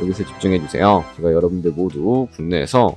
여기서 집중해 주세요. 제가 여러분들 모두 국내에서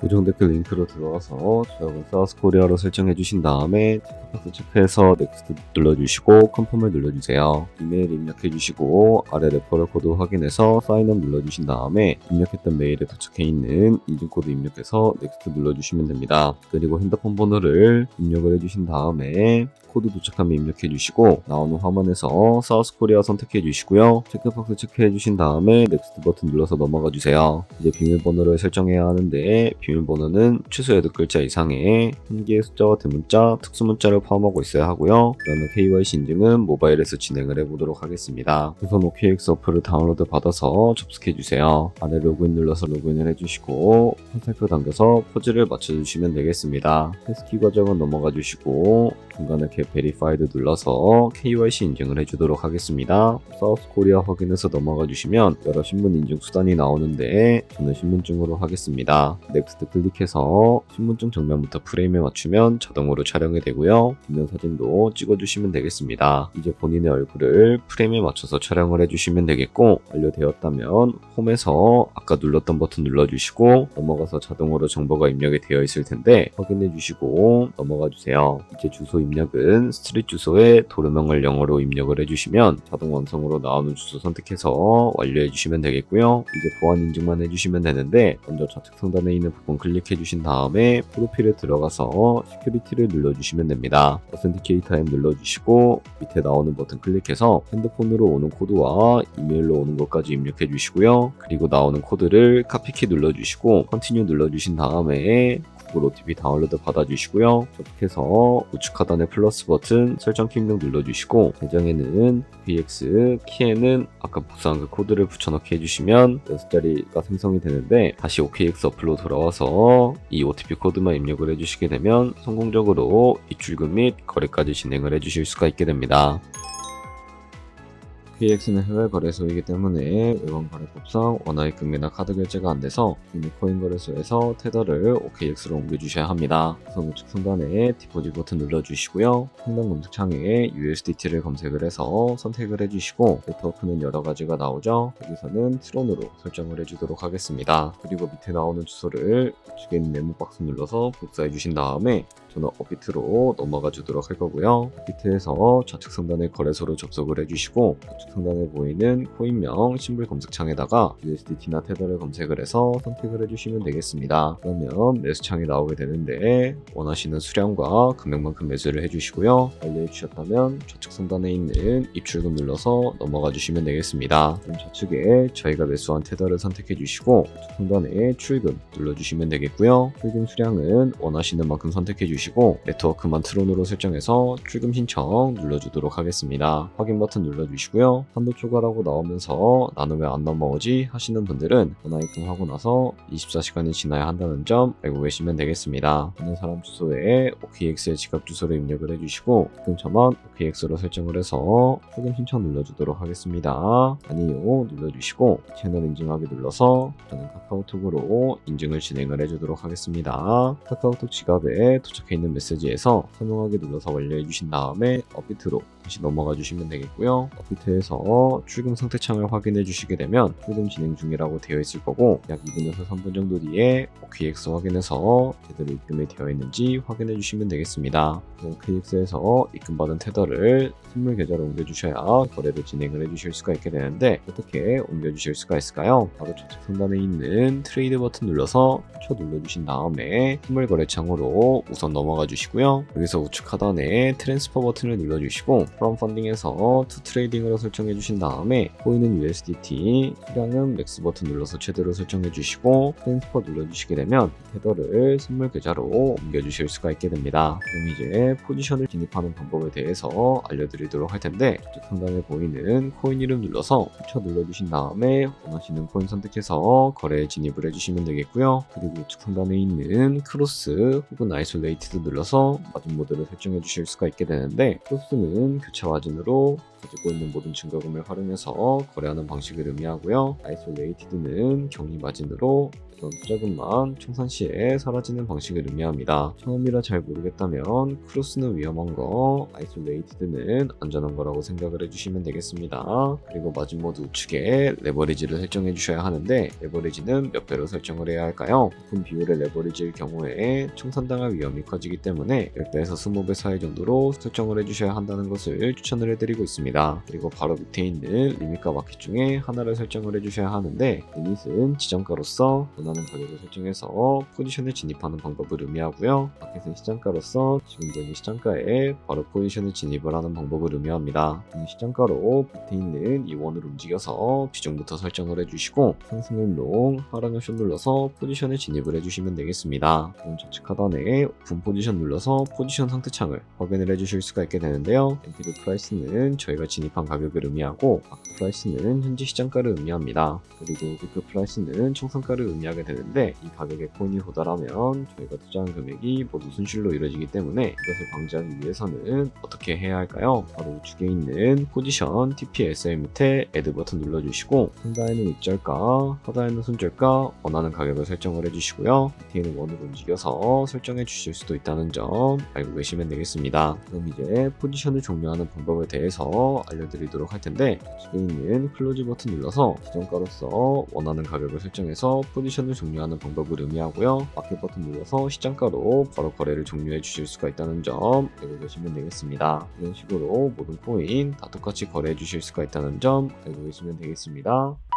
고정 댓글 링크로 들어와서 저역은 사우스 코리아로 설정해 주신 다음에 체크박스 체크해서 넥스트 눌러주시고 컨펌을 눌러주세요. 이메일 입력해 주시고 아래 레퍼럴 코드 확인해서 사인업 눌러주신 다음에 입력했던 메일에 도착해 있는 인증코드 입력해서 넥스트 눌러주시면 됩니다. 그리고 핸드폰 번호를 입력을 해주신 다음에 코드 도착하면 입력해 주시고 나오는 화면에서 사우스 코리아 선택해 주시고요. 체크박스 체크해 주신 다음에 넥스트 버튼 눌러서 넘어가 주세요. 이제 비밀번호를 설정해야 하는데 비밀번호는 최소 8글자 이상의 한 개의 숫자와 대문자, 특수문자를 포함하고 있어야 하고요. 그 다음에 KYC 인증은 모바일에서 진행을 해보도록 하겠습니다. 우선 OKX 어플을 다운로드 받아서 접속해 주세요. 아래 로그인 눌러서 로그인을 해주시고 화살표 당겨서 포즈를 맞춰주시면 되겠습니다. 패스키 과정은 넘어가 주시고 중간에 get verified 눌러서 KYC 인증을 해주도록 하겠습니다. 사우스 코리아 확인해서 넘어가 주시면 여러 신분 인증 수단이 나오는데 저는 신분증으로 하겠습니다. 넥스트 클릭해서 신분증 정면부터 프레임에 맞추면 자동으로 촬영이 되고요. 뒷면 사진도 찍어주시면 되겠습니다. 이제 본인의 얼굴을 프레임에 맞춰서 촬영을 해주시면 되겠고 완료되었다면 홈에서 아까 눌렀던 버튼 눌러주시고 넘어가서 자동으로 정보가 입력이 되어 있을 텐데 확인해 주시고 넘어가 주세요. 이제 주소 입력 은 스트릿 주소에 도로명을 영어로 입력을 해주시면 자동 완성으로 나오는 주소 선택해서 완료해 주시면 되겠고요. 이제 보안 인증만 해주시면 되는데 먼저 좌측 상단에 있는 부분 클릭해 주신 다음에 프로필에 들어가서 시큐리티를 눌러주시면 됩니다. 어센티케이터 앱 눌러주시고 밑에 나오는 버튼 클릭해서 핸드폰으로 오는 코드와 이메일로 오는 것까지 입력해 주시고요. 그리고 나오는 코드를 카피키 눌러주시고 컨티뉴 눌러주신 다음에 구글 OTP 다운로드 받아주시고요. 접속해서 우측 하단의 플러스 버튼 설정 키 입력 눌러주시고 계정에는 PX 키에는 아까 복사한 그 코드를 붙여넣기 해주시면 6자리가 생성이 되는데 다시 OKX 어플로 돌아와서 이 OTP 코드만 입력을 해주시게 되면 성공적으로 입출금 및 거래까지 진행을 해주실 수가 있게 됩니다. KX는 해외 거래소이기 때문에 외관 거래법상 원화의 금리나 카드 결제가 안 돼서 이미 코인 거래소에서 테더를 OKX로 옮겨주셔야 합니다. 우선 우측 상단에 디포지 버튼 눌러주시고요. 상단 검색창에 USDT를 검색을 해서 선택을 해주시고 네트워크는 여러 가지가 나오죠. 여기서는 트론으로 설정을 해주도록 하겠습니다. 그리고 밑에 나오는 주소를 우측에 있는 네모 박스 눌러서 복사해 주신 다음에 저는 업비트로 넘어가 주도록 할 거고요. 업비트에서 좌측 상단에 거래소로 접속을 해주시고 상단에 보이는 코인명 심볼 검색창에다가 USDT나 테더를 검색을 해서 선택을 해주시면 되겠습니다. 그러면 매수창이 나오게 되는데 원하시는 수량과 금액만큼 매수를 해주시고요. 완료해 주셨다면 좌측 상단에 있는 입출금 눌러서 넘어가 주시면 되겠습니다. 그럼 좌측에 저희가 매수한 테더를 선택해 주시고 우측 상단에 출금 눌러주시면 되겠고요. 출금 수량은 원하시는 만큼 선택해 주시고 네트워크만 트론으로 설정해서 출금 신청 눌러주도록 하겠습니다. 확인 버튼 눌러주시고요. 보이시죠? 한도 초과라고 나오면서 나는 왜 안 넘어오지 하시는 분들은 전화 입금하고 나서 24시간이 지나야 한다는 점 알고 계시면 되겠습니다. 있는 사람 주소에 OKX의 지갑 주소를 입력을 해주시고 입금 전원 OKX로 설정을 해서 출금 신청 눌러주도록 하겠습니다. 아니요 눌러주시고 채널 인증하기 눌러서 저는 카카오톡으로 인증을 진행을 해주도록 하겠습니다. 카카오톡 지갑에 도착해 있는 메시지에서 설명하기 눌러서 완료해 주신 다음에 업비트로 다시 넘어가 주시면 되겠고요. 업비트에서 출금 상태 창을 확인해 주시게 되면 출금 진행 중이라고 되어 있을 거고 약 2분에서 3분 정도 뒤에 OKX 확인해서 제대로 입금이 되어 있는지 확인해 주시면 되겠습니다. OKX에서 입금받은 테더를 선물 계좌로 옮겨 주셔야 거래를 진행을 해 주실 수가 있게 되는데 어떻게 옮겨 주실 수가 있을까요? 바로 좌측 상단에 있는 트레이드 버튼 눌러서 쳐 눌러 주신 다음에 선물 거래 창으로 우선 넘어가 주시고요. 여기서 우측 하단에 트랜스퍼 버튼을 눌러 주시고 프롬 펀딩에서 투 트레이딩으로 설정해 주신 다음에 보이는 USDT 수량은 맥스 버튼 눌러서 최대로 설정해 주시고 트랜스퍼 눌러 주시게 되면 테더를 선물 계좌로 옮겨 주실 수가 있게 됩니다. 그럼 이제 포지션을 진입하는 방법에 대해서 알려드리도록 할 텐데 좌측 상단에 보이는 코인 이름 눌러서 쳐 눌러 주신 다음에 원하시는 코인 선택해서 거래에 진입을 해주시면 되겠고요. 그리고 우측 상단에 있는 크로스 혹은 아이솔레이티드 눌러서 마진 모드를 설정해 주실 수가 있게 되는데 크로스는 교차 마진으로 가지고 있는 모든 증거금을 활용해서 거래하는 방식을 의미하고요. 아이솔레이티드는 격리 마진으로 어떤 투자금만 청산 시에 사라지는 방식을 의미합니다. 처음이라 잘 모르겠다면 크로스는 위험한 거, 아이솔레이티드는 안전한 거라고 생각을 해주시면 되겠습니다. 그리고 마진 모드 우측에 레버리지를 설정해 주셔야 하는데 레버리지는 몇 배로 설정을 해야 할까요? 높은 비율의 레버리지일 경우에 청산당할 위험이 커지기 때문에 10배에서 20배 사이 정도로 설정을 해주셔야 한다는 것을 추천을 해드리고 있습니다. 그리고 바로 밑에 있는 리밋과 마켓 중에 하나를 설정을 해주셔야 하는데 리밋은 지정가로서 원하는 가격을 설정해서 포지션에 진입하는 방법을 의미하고요. 마켓은 시장가로서 지금 보이는 시장가에 바로 포지션에 진입을 하는 방법을 의미합니다. 이 시장가로 밑에 있는 이 원을 움직여서 비중부터 설정을 해주시고 상승은 롱, 하락은 숏 눌러서 포지션에 진입 을 해주시면 되겠습니다. 좌측 하단에 오픈 포지션 눌러서 포지션 상태 창을 확인을 해주실 수가 있게 되는데요. 엔트리 프라이스는 저희가 진입한 가격을 의미하고 마크 프라이스는 현재 시장가를 의미합니다. 그리고 비크 프라이스는 총상가를 의미하게 되는데 이 가격에 코인이 도달하면 저희가 투자한 금액이 모두 순실로 이루어지기 때문에 이것을 방지하기 위해서는 어떻게 해야 할까요? 바로 우측에 있는 포지션 TPSL 밑에 애드 버튼 눌러주시고 상단에는 입절가, 하단에는 손절가 원하는 가격을 설정을 해주시고 요. 밑에 있는 원을 움직여서 설정해 주실 수도 있다는 점 알고 계시면 되겠습니다. 그럼 이제 포지션을 종료하는 방법에 대해서 알려드리도록 할 텐데 우측에 있는 클로즈 버튼 눌러서 지정가로서 원하는 가격을 설정해서 포지션을 종료하는 방법을 의미하고요. 마켓 버튼 눌러서 시장가로 바로 거래를 종료해 주실 수가 있다는 점 알고 계시면 되겠습니다. 이런 식으로 모든 코인 다 똑같이 거래해 주실 수가 있다는 점 알고 계시면 되겠습니다.